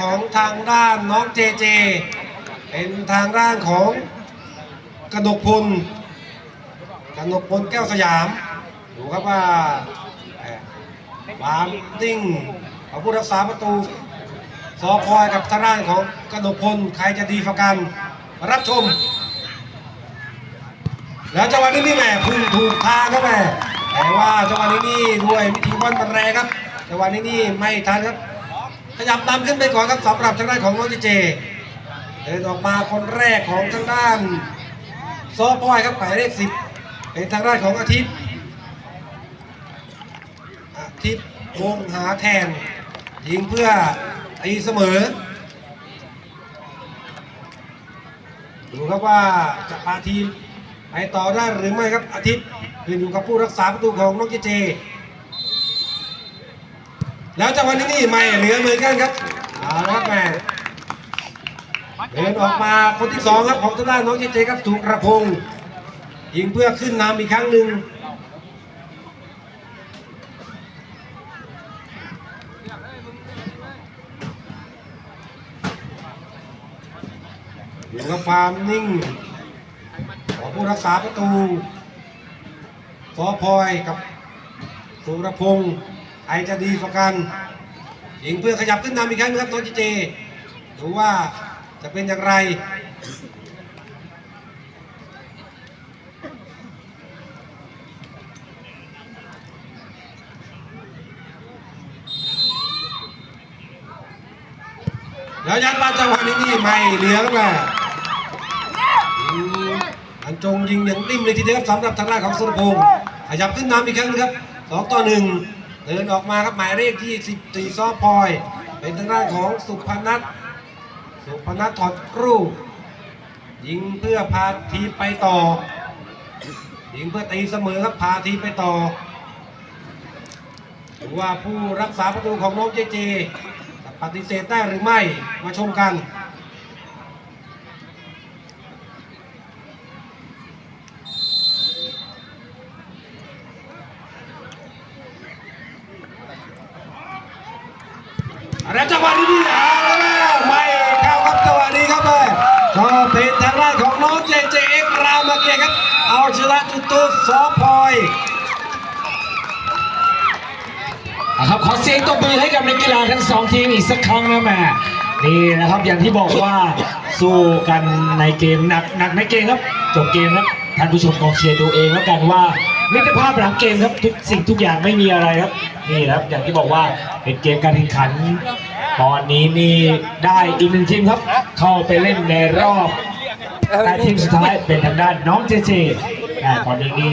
ของทางด้านน้องเจเจ เป็นทางด้านของกนกพลกนกพลแก้วสยาม ดูครับว่าเอ่อความนิ่งของผู้รักษาประตูสอพอยกับทางด้านของกนกพลใครจะดีฝากันมารับชม แล้วจังหวะนี้นี่แหม่พุ่งถูกทางครับแหม่แต่ว่าจังหวะนี้นี่ด้วยวิธีบอลมันแรงครับจังหวะนี้นี่ไม่ทันครับ ขยับนำขึ้นไปก่อนครับสำหรับทางด้านของน้องเจเจเดินออกมาคนแรกของทางด้านโซปอยครับหมายเลขสิบเป็นทางด้านของอาทิตย์อาทิตย์วงหาแทนยิงเพื่อตีเสมอ ดูครับว่าจะพาทีมไปต่อได้หรือไม่ครับอาทิตย์ขึ้นอยู่กับผู้รักษาประตูของน้องเจเจ แล้วจังหวะนี้นี่ไม่เหลือเหมือนกันครับเอาละครับแม่เดินออกมาคนที่สองครับของทางด้านน้องเจเจครับถูกระพงศ์ยิงเพื่อขึ้นนำอีกครั้งหนึ่งอยู่กับความนิ่งของผู้รักษาประตูสอพอยกับสุรพงศ์ ครจะดีกว่ากันยิงเพื่อขยับขึ้นนำอีกครั้งนึงครับน้องเจเจดูว่าจะเป็นอย่างไรแล้วยันมาจังหวะนี้นี่ไม่เลือครับแม่อันจงยิงอย่างนิ่มเลยทีเดียวครับสำหรับทางด้านของสุรพงศ์ขยับขึ้นนำอีกครั้งนึงครับสองต่อหนึ่ง เดินออกมาครับหมายเลขที่14ซ้อพลอย เป็นทางด้านของสุพนัทสุพนัทถอดรูปยิงเพื่อพาทีไปต่อ ยิงเพื่อตีเสมอครับพาทีไปต่อถือว่าผู้รักษาประตูของน้องเจเจปฏิเสธได้หรือไม่มาชมกัน แล้วจังหวะนี้นี่เอาแล้วไม่เข้าครับจังหวะนี้ครับเลยก็เป็นทางด้านของน้องเจเจเอ็กรามเกียครับ เอาชนะจุดโตสอพลอยครับขอเสียงตบมือให้กับนักกีฬาทั้งสองทีมอีกสักครั้งนะแม่นี่นะครับอย่างที่บอกว่าสู้กันในเกมหนักหนักในเกมครับ จบเกมครับท่านผู้ชมกองเชียร์ดูเองแล้วกันว่า มิตรภาพหลังเกมครับทุกสิ่งทุกอย่างไม่มีอะไรครับนี่ครับอย่างที่บอกว่าเป็นเกมการแข่งขัน ตอนนี้นี่ได้อีกหนึ่งทีมครับ เข้าไปเล่นในรอบแต่ทีมสุดท้ายเป็นทางด้านน้องเจเจอ่าตอนนี้นี่